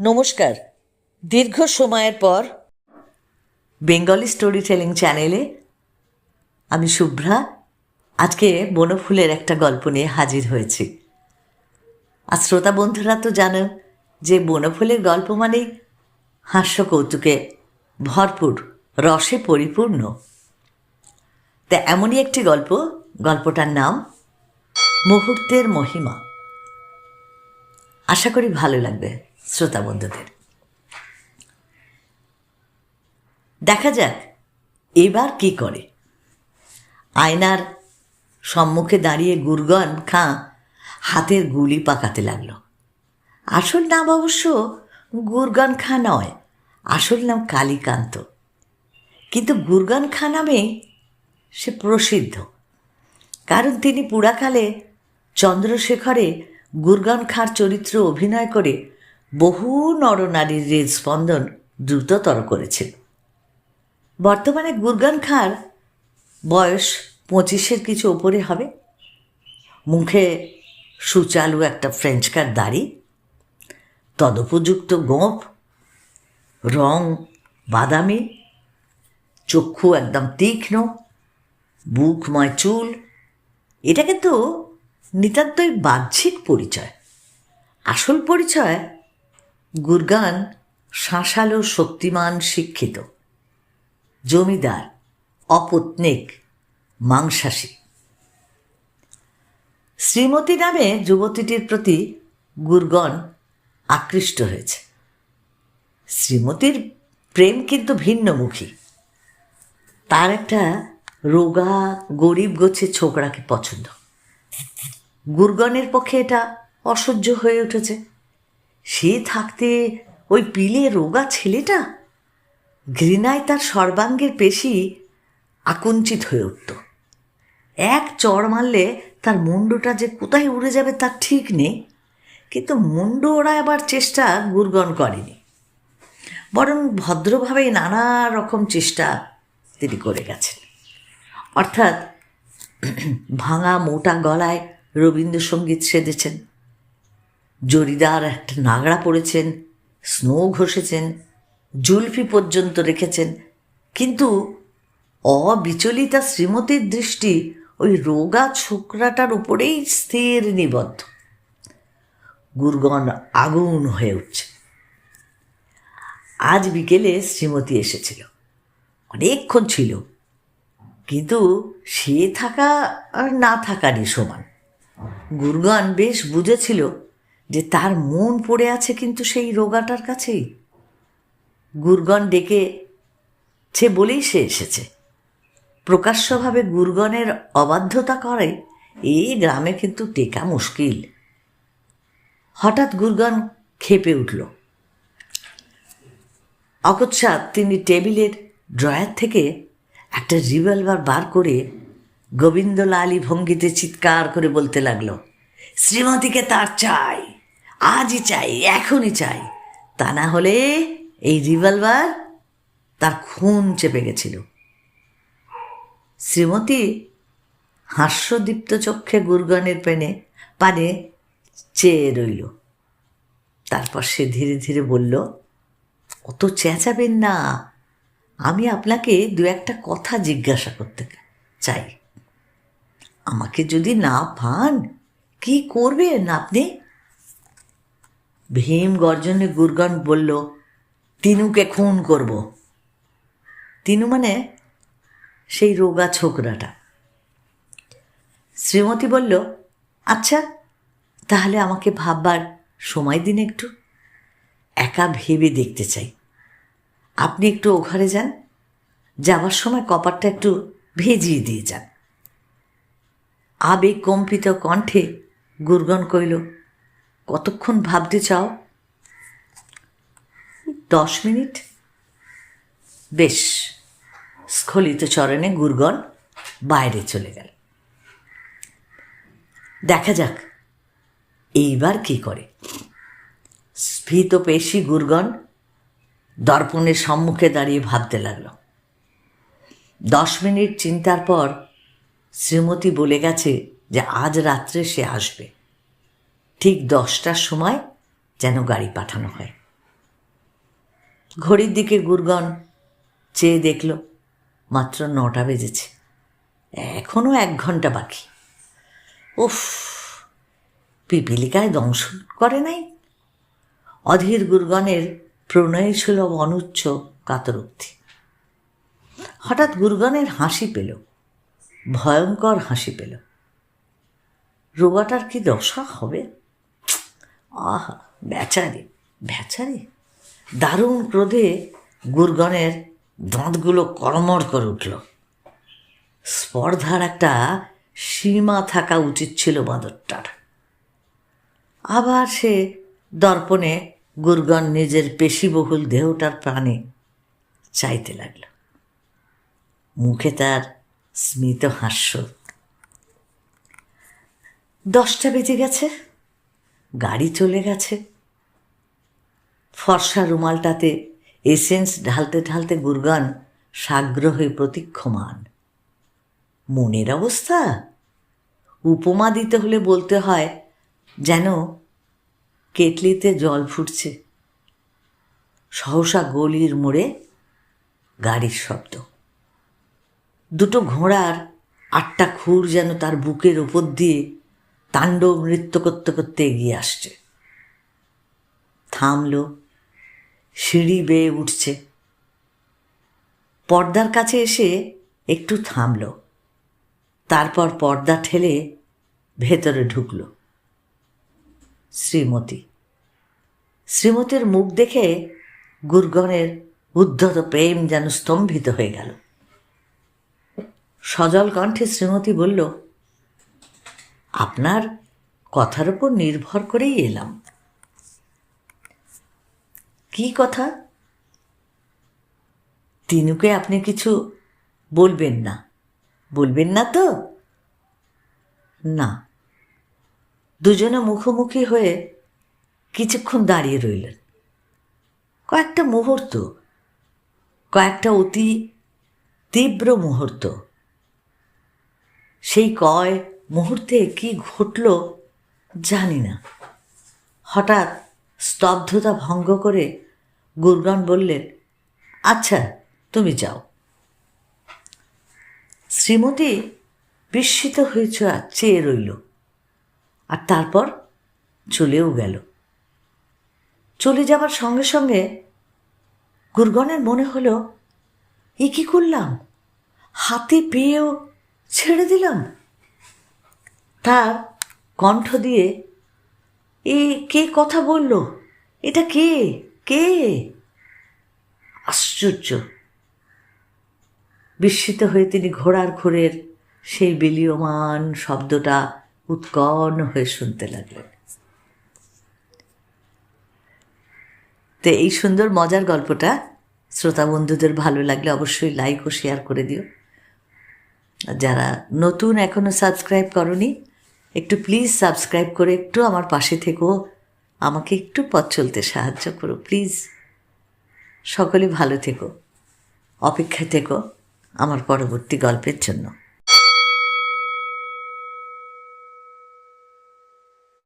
নমস্কার। দীর্ঘ সময়ের পর বেঙ্গলি স্টোরি টেলিং চ্যানেলে আমি শুভ্রা। আজকে বনফুলের একটা গল্প নিয়ে হাজির হয়েছি। আর শ্রোতা বন্ধুরা তো জানো যে বনফুলের গল্প মানেই হাস্য কৌতুকে ভরপুর, রসে পরিপূর্ণ। তা এমনই একটি গল্প, গল্পটার নাম মুহূর্তের মহিমা। আশা করি ভালো লাগবে। শ্রোতা বন্ধুদের। দেখা যাক এবার কি করে। আয়নার সম্মুখে দাঁড়িয়ে গুরগন খাঁ হাতের গুলি পাকাতে লাগল। আসল নাম অবশ্য গুরগান খাঁ নয়, আসল নাম কালীকান্ত। কিন্তু গুরগান খাঁ নামে সে প্রসিদ্ধ। কারণ তিনি পুরাকালে চন্দ্রশেখরে গুরগান খাঁর চরিত্র অভিনয় করে বহু নরনারীর হৃদস্পন্দন দ্রুততর করেছেন বর্তমানে গুরগান খাঁর বয়স পঁচিশের কিছু ওপরে হবে। মুখে সুচালু একটা ফ্রেঞ্চকার দাড়ি, তদুপযুক্ত গোঁপ রং বাদামি, চক্ষু একদম তীক্ষ্ণ, বুকময় চুল। এটা কিন্তু নিতান্তই বাহ্যিক পরিচয়, আসল পরিচয় গুরগান শাঁসালো শক্তিমান শিক্ষিত, জমিদার, অপত্নিক, মাংসাশী। শ্রীমতী নামে যুবতীটির প্রতি গুরগণ আকৃষ্ট হয়েছে। শ্রীমতীর প্রেম কিন্তু ভিন্নমুখী। তার একটা রোগা, গরিব গোছের ছোকরাকে পছন্দ। গুরগণের পক্ষে এটা অসহ্য হয়ে উঠেছে। সে থাকতে ওই পিলে রোগা ছেলেটা? ঘৃণায় তার সর্বাঙ্গের পেশি আকুঞ্চিত হয়ে উঠত। এক চড় মারলে তার মুন্ডটা যে কোথায় উড়ে যাবে তার ঠিক নেই, কিন্তু মুন্ডু ওরা আবার চেষ্টা গুরগন করেনি। বরং ভদ্রভাবেই নানা রকম চেষ্টা তিনি করে গেছেন। অর্থাৎ ভাঙা মোটা গলায় রবীন্দ্রসঙ্গীত সেধেছেন জরিদার একটা নাগড়া পড়েছেন, স্নো ঘষেছেন, জুলফি পর্যন্ত রেখেছেন, কিন্তু অবিচলিতা শ্রীমতীর দৃষ্টি ওই রোগা ছোকরাটার উপরেই স্থির নিবদ্ধ। গুরগন আগুন হয়ে উঠছে। আজ বিকেলে শ্রীমতী এসেছিল। অনেকক্ষণ ছিল। কিন্তু সে থাকা আর না থাকারই সমান। গুরগান বেশ বুঝেছিল যে তার মন পড়ে আছে কিন্তু সেই রোগাটার কাছেই। গুরগণ ডেকে, সে বলেই সে এসেছে। প্রকাশ্যভাবে গুরগণের অবাধ্যতা করে, এই গ্রামে কিন্তু টেকা মুশকিল। হঠাৎ গুরগণ খেপে উঠল। অকস্মাৎ তিনি টেবিলের ড্রয়ার থেকে একটা রিভলভার বার করে গোবিন্দলালি ভঙ্গিতে চিৎকার করে বলতে লাগল, শ্রীমতীকে তার চাই! আজই চাই, এখনই চাই। তা না হলে এই রিভলভার তার খুন চেপে গেছিল। শ্রীমতী হাস্যদীপ্ত চক্ষে গুরগনের পেনে পানে চেয়ে রইল। তারপর সে ধীরে ধীরে বলল, অত চেঁচাবেন না। আমি আপনাকে দু একটা কথা জিজ্ঞাসা করতে চাই। আমাকে যদি না পান কি করবেন আপনি? ভীম গর্জনে গুরগন বলল, তিনুকে খুন করব। তিনু মানে সেই রোগা ছোকরাটা। শ্রীমতী বলল আচ্ছা তাহলে আমাকে ভাববার সময় দিন একটু। একা ভেবে দেখতে চাই। আপনি একটু ও ঘরে যান। যাবার সময় কপারটা একটু ভেজিয়ে দিয়ে যান। আবেগ কম্পিত কণ্ঠে গুরগন কইল কতক্ষণ ভাবতে চাও? দশ মিনিট? বেশ। স্খলিত চরণে গুরগণ বাইরে চলে গেল। দেখা যাক, এইবার কি করে। স্ফীত পেশি গুরগণ দর্পণের সম্মুখে দাঁড়িয়ে ভাবতে লাগল। দশ মিনিট চিন্তার পর শ্রীমতী বলে গেছে যে আজ রাত্রে সে আসবে। ঠিক দশটার সময় যেন গাড়ি পাঠানো হয়। ঘড়ির দিকে গুরগন চেয়ে দেখল, মাত্র নটা বেজেছে। এখনও এক ঘণ্টা বাকি। উফ, পিপিলিকায় দংশন করে নাই? অধীর গুরগণের প্রণয় ছিল অনুচ্চ কাতরোক্তি। হঠাৎ গুরগণের হাসি পেল, ভয়ঙ্কর হাসি পেল। রোগাটার কি দশা হবে? আহা, বেচারি বেচারি? দারুণ ক্রোধে গুরগণের দাঁতগুলো কড়মড় করে উঠল। স্পর্ধার একটা সীমা থাকা উচিত ছিল বাঁদরটার। আবার সে দর্পণে গুরগণ নিজের পেশিবহুল দেহটার প্রাণে চাইতে লাগল। মুখে তার স্মিত হাস্য। দশটা বেজে গেছে। গাড়ি চলে গেছে। ফর্সা রুমালটাতে এসেন্স ঢালতে ঢালতে গুরগান সাগ্রহে প্রতীক্ষমান। মনের অবস্থা? উপমা দিতে হলে বলতে হয়, যেন কেটলিতে জল ফুটছে। সহসা গলির মোড়ে গাড়ির শব্দ। দুটো ঘোড়ার আটটা খুর যেন তার বুকের ওপর দিয়ে তাণ্ডব নৃত্য করতে করতে এগিয়ে আসছে। থামলো, সিঁড়ি বেয়ে উঠছে। পর্দার কাছে এসে একটু থামল, তারপর পর্দা ঠেলে ভেতরে ঢুকল। শ্রীমতী। শ্রীমতীর মুখ দেখে গুরগনের উদ্ধত প্রেম যেন স্তম্ভিত হয়ে গেল। সজল কণ্ঠে শ্রীমতী বলল আপনার কথার উপর নির্ভর করেই এলাম। কি কথা? তিনুকে আপনি কিছু বলবেন না। বলবেন না তো? না। দুজনে মুখোমুখি হয়ে কিছুক্ষণ দাঁড়িয়ে রইলেন। কয়েকটা মুহূর্ত, কয়েকটা অতি তীব্র মুহূর্ত। সেই কয় মুহূর্তে কি ঘটল জানি না। হঠাৎ স্তব্ধতা ভঙ্গ করে গুরগান বললেন আচ্ছা তুমি যাও। শ্রীমতী বিস্মিত হয়ে চেয়ে রইল আর তারপর চলেও গেল। চলে যাবার সঙ্গে সঙ্গে গুরগণের মনে হলো, এ কি করলাম? হাতে পেয়েও ছেড়ে দিলাম? তার কণ্ঠ দিয়ে, এ, কে কথা বলল? এটা কে? কে? আশ্চর্য। বিস্মিত হয়ে তিনি ঘোড়ার ঘোরের সেই বিলীয়মান শব্দটা উৎকর্ণ হয়ে শুনতে লাগলেন। তো, এই সুন্দর, মজার গল্পটা শ্রোতা বন্ধুদের ভালো লাগলে অবশ্যই লাইক ও শেয়ার করে দিও। যারা নতুন এখনও সাবস্ক্রাইব করনি একটু প্লিজ সাবস্ক্রাইব করে একটু আমার পাশে থেকো। আমাকে একটু পথ চলতে সাহায্য করো প্লিজ সকলে ভালো থেকো, অপেক্ষায় থেকো আমার পরবর্তী গল্পের জন্য।